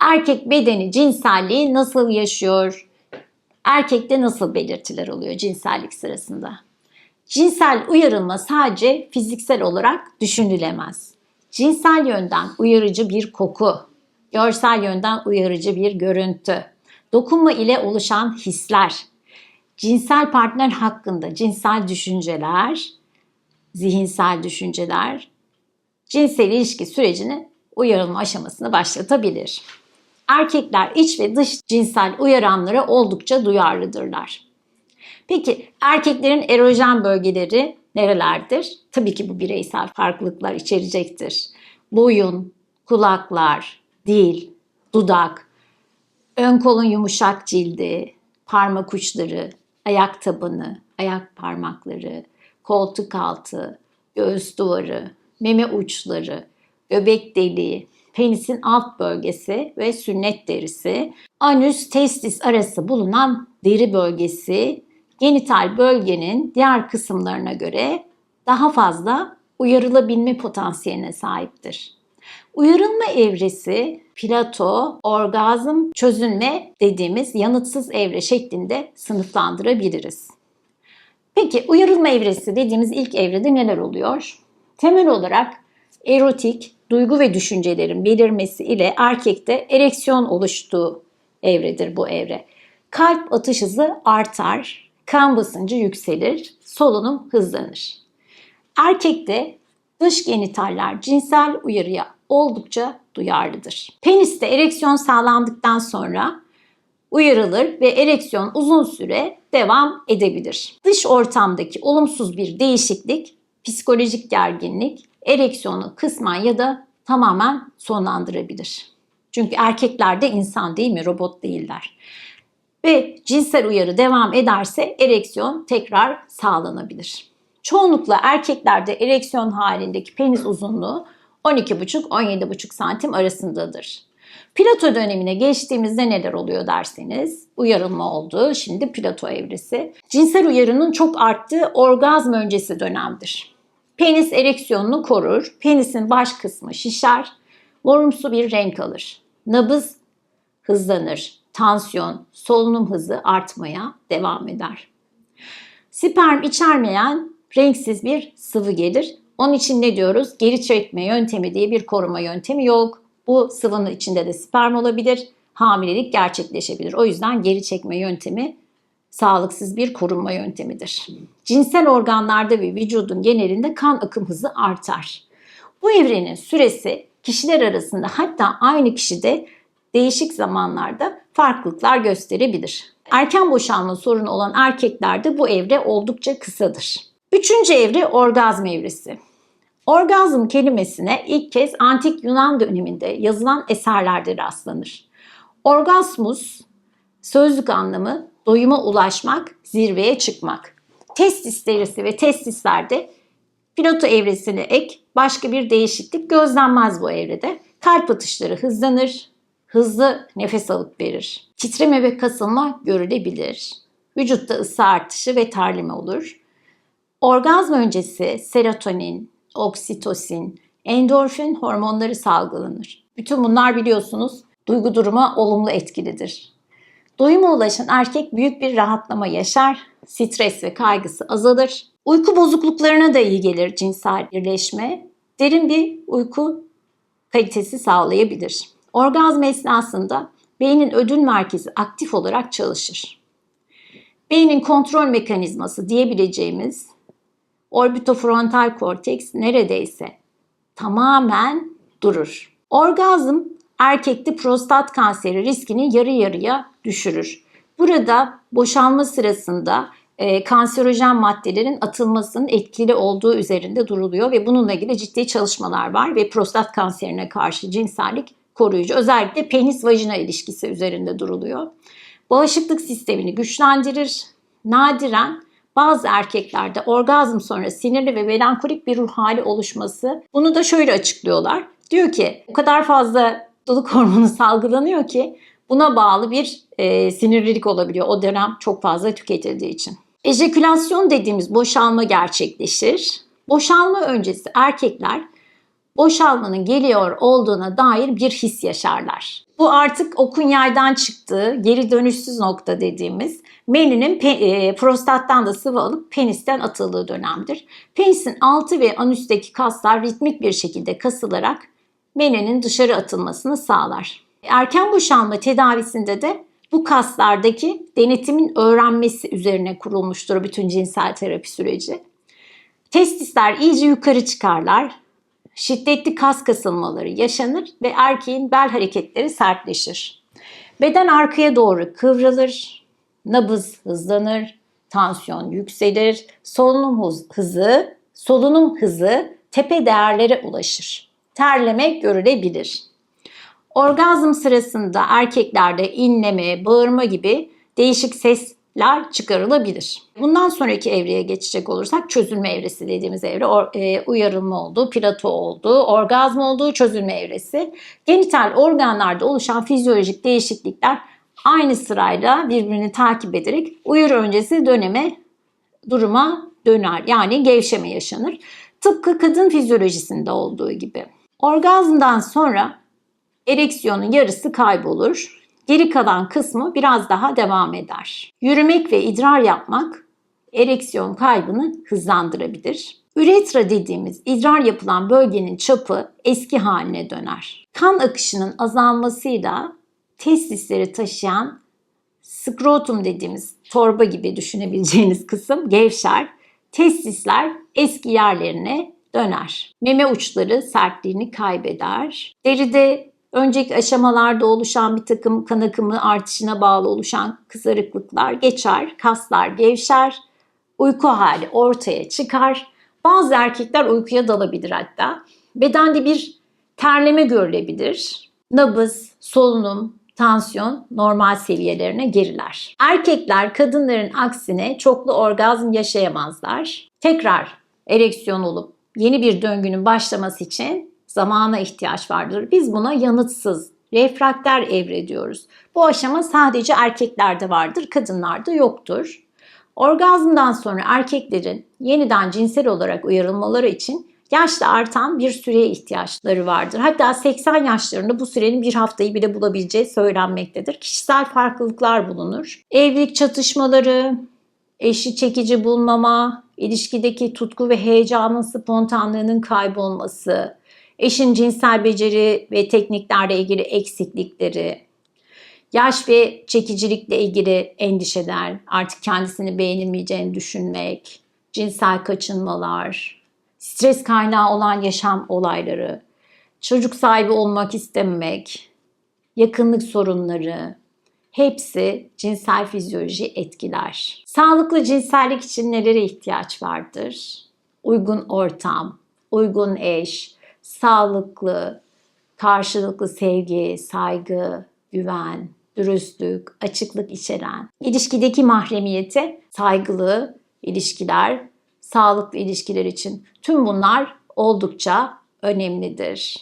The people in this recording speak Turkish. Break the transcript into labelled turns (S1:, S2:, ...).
S1: Erkek bedeni cinselliği nasıl yaşıyor? Erkekte nasıl belirtiler oluyor cinsellik sırasında? Cinsel uyarılma sadece fiziksel olarak düşünülemez. Cinsel yönden uyarıcı bir koku, görsel yönden uyarıcı bir görüntü, dokunma ile oluşan hisler, cinsel partner hakkında cinsel düşünceler, zihinsel düşünceler, cinsel ilişki sürecini uyarılma aşamasını başlatabilir. Erkekler iç ve dış cinsel uyaranlara oldukça duyarlıdırlar. Peki erkeklerin erojen bölgeleri nerelerdir? Tabii ki bu bireysel farklılıklar içerecektir. Boyun, kulaklar, dil, dudak, ön kolun yumuşak cildi, parmak uçları, ayak tabanı, ayak parmakları, koltuk altı, göğüs duvarı, meme uçları, göbek deliği, penisin alt bölgesi ve sünnet derisi, anüs testis arası bulunan deri bölgesi, genital bölgenin diğer kısımlarına göre daha fazla uyarılabilme potansiyeline sahiptir. Uyarılma evresi plato, orgazm, çözünme dediğimiz yanıtsız evre şeklinde sınıflandırabiliriz. Peki uyarılma evresi dediğimiz ilk evrede neler oluyor? Temel olarak erotik, duygu ve düşüncelerin belirmesi ile erkekte ereksiyon oluştuğu evredir bu evre. Kalp atış hızı artar, kan basıncı yükselir, solunum hızlanır. Erkekte dış genitaller cinsel uyarıya oldukça duyarlıdır. Peniste ereksiyon sağlandıktan sonra uyarılır ve ereksiyon uzun süre devam edebilir. Dış ortamdaki olumsuz bir değişiklik, psikolojik gerginlik ereksiyonu kısmen ya da tamamen sonlandırabilir. Çünkü erkekler de insan değil mi, robot değiller. Ve cinsel uyarı devam ederse ereksiyon tekrar sağlanabilir. Çoğunlukla erkeklerde ereksiyon halindeki penis uzunluğu 12,5-17,5 santim arasındadır. Plato dönemine geçtiğimizde neler oluyor derseniz uyarılma oldu. Şimdi plato evresi. Cinsel uyarının çok arttığı orgazm öncesi dönemdir. Penis ereksiyonunu korur. Penisin baş kısmı şişer. Morumsu bir renk alır. Nabız hızlanır. Tansiyon, solunum hızı artmaya devam eder. Sperm içermeyen renksiz bir sıvı gelir. Onun için ne diyoruz? Geri çekme yöntemi diye bir koruma yöntemi yok. Bu sıvının içinde de sperm olabilir. Hamilelik gerçekleşebilir. O yüzden geri çekme yöntemi sağlıksız bir korunma yöntemidir. Cinsel organlarda ve vücudun genelinde kan akım hızı artar. Bu evrenin süresi kişiler arasında hatta aynı kişide değişik zamanlarda farklılıklar gösterebilir. Erken boşalma sorunu olan erkeklerde bu evre oldukça kısadır. Üçüncü evre orgazm evresi. Orgazm kelimesine ilk kez antik Yunan döneminde yazılan eserlerde rastlanır. Orgasmus sözlük anlamı doyuma ulaşmak, zirveye çıkmak. Testis derisi ve testislerde piloto evresine ek başka bir değişiklik gözlenmez bu evrede. Kalp atışları hızlanır, hızlı nefes alıp verir. Titreme ve kasılma görülebilir. Vücutta ısı artışı ve terleme olur. Orgazm öncesi serotonin, oksitosin, endorfin hormonları salgılanır. Bütün bunlar biliyorsunuz duygu duruma olumlu etkilidir. Doyuma ulaşan erkek büyük bir rahatlama yaşar, stres ve kaygısı azalır. Uyku bozukluklarına da iyi gelir cinsel birleşme. Derin bir uyku kalitesi sağlayabilir. Orgazm esnasında beynin ödül merkezi aktif olarak çalışır. Beynin kontrol mekanizması diyebileceğimiz orbitofrontal korteks neredeyse tamamen durur. Orgazm erkekte prostat kanseri riskini yarı yarıya düşürür. Burada boşalma sırasında e, kanserojen maddelerin atılmasının etkili olduğu üzerinde duruluyor ve bununla ilgili ciddi çalışmalar var ve prostat kanserine karşı cinsellik koruyucu. Özellikle penis vajina ilişkisi üzerinde duruluyor. Bağışıklık sistemini güçlendirir. Nadiren bazı erkeklerde orgazm sonra sinirli ve melankolik bir ruh hali oluşması. Bunu da şöyle açıklıyorlar. Diyor ki o kadar fazla mutluluk hormonu salgılanıyor ki buna bağlı bir e, sinirlilik olabiliyor o dönem çok fazla tüketildiği için. Ejekülasyon dediğimiz boşalma gerçekleşir. Boşalma öncesi erkekler boşalmanın geliyor olduğuna dair bir his yaşarlar. Bu artık okun yaydan çıktığı geri dönüşsüz nokta dediğimiz meninin e, prostattan da sıvı alıp penisten atıldığı dönemdir. Penisin altı ve anüsteki kaslar ritmik bir şekilde kasılarak meninin dışarı atılmasını sağlar. Erken boşanma tedavisinde de bu kaslardaki denetimin öğrenmesi üzerine kurulmuştur bütün cinsel terapi süreci. Testisler iyice yukarı çıkarlar. Şiddetli kas kasılmaları yaşanır ve erkeğin bel hareketleri sertleşir. Beden arkaya doğru kıvrılır, nabız hızlanır, tansiyon yükselir, solunum hız- hızı, solunum hızı tepe değerlere ulaşır. Terleme görülebilir. Orgazm sırasında erkeklerde inleme, bağırma gibi değişik sesler çıkarılabilir. Bundan sonraki evreye geçecek olursak çözülme evresi dediğimiz evre e, uyarılma olduğu, plato olduğu, orgazm olduğu çözülme evresi. Genital organlarda oluşan fizyolojik değişiklikler aynı sırayla birbirini takip ederek uyarı öncesi döneme duruma döner. Yani gevşeme yaşanır. Tıpkı kadın fizyolojisinde olduğu gibi. Orgazmdan sonra ereksiyonun yarısı kaybolur. Geri kalan kısmı biraz daha devam eder. Yürümek ve idrar yapmak ereksiyon kaybını hızlandırabilir. Üretra dediğimiz idrar yapılan bölgenin çapı eski haline döner. Kan akışının azalmasıyla testisleri taşıyan skrotum dediğimiz torba gibi düşünebileceğiniz kısım gevşer. Testisler eski yerlerine döner. Meme uçları sertliğini kaybeder. Deride önceki aşamalarda oluşan bir takım kan akımı artışına bağlı oluşan kızarıklıklar geçer, kaslar gevşer, uyku hali ortaya çıkar. Bazı erkekler uykuya dalabilir hatta. Bedende bir terleme görülebilir. Nabız, solunum, tansiyon normal seviyelerine geriler. Erkekler kadınların aksine çoklu orgazm yaşayamazlar. Tekrar ereksiyon olup yeni bir döngünün başlaması için zamana ihtiyaç vardır. Biz buna yanıtsız, refrakter evre diyoruz. Bu aşama sadece erkeklerde vardır, kadınlarda yoktur. Orgazmdan sonra erkeklerin yeniden cinsel olarak uyarılmaları için yaşla artan bir süreye ihtiyaçları vardır. Hatta 80 yaşlarında bu sürenin bir haftayı bile bulabileceği söylenmektedir. Kişisel farklılıklar bulunur. Evlilik çatışmaları, eşi çekici bulmama, ilişkideki tutku ve heyecanın spontanlığının kaybolması, eşin cinsel beceri ve tekniklerle ilgili eksiklikleri, yaş ve çekicilikle ilgili endişeler, artık kendisini beğenilmeyeceğini düşünmek, cinsel kaçınmalar, stres kaynağı olan yaşam olayları, çocuk sahibi olmak istememek, yakınlık sorunları, hepsi cinsel fizyoloji etkiler. Sağlıklı cinsellik için nelere ihtiyaç vardır? Uygun ortam, uygun eş, sağlıklı, karşılıklı sevgi, saygı, güven, dürüstlük, açıklık içeren, ilişkideki mahremiyete saygılı ilişkiler, sağlıklı ilişkiler için tüm bunlar oldukça önemlidir.